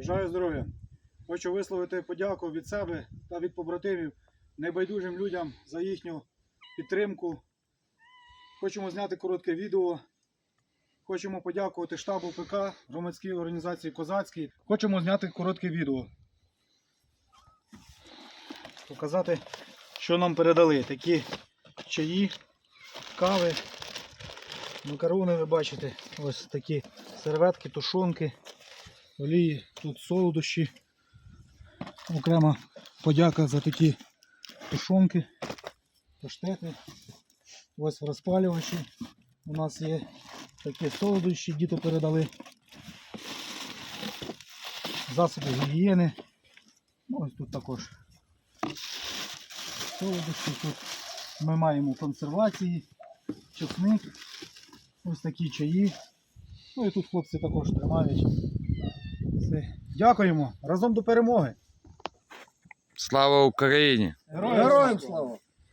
Бажаю здоров'я. Хочу висловити подяку від себе та від побратимів небайдужим людям за їхню підтримку. Хочемо зняти коротке відео. Хочемо подякувати штабу ПК, громадській організації Козацький. Хочемо зняти коротке відео. Показати, що нам передали. Такі чаї, кави, макарони ви бачите. Ось такі серветки, тушонки, олії, тут солодощі. Окрема подяка за такі тушонки, паштети. Ось в розпалювачі. У нас є такі солодощі, діти передали. Засоби гігієни. Ось тут також солодощі. Тут ми маємо консервації, чесник, ось такі чаї. Ну і тут хлопці також тримають. Все. Дякуємо. Разом до перемоги. Слава Україні! Героям слава!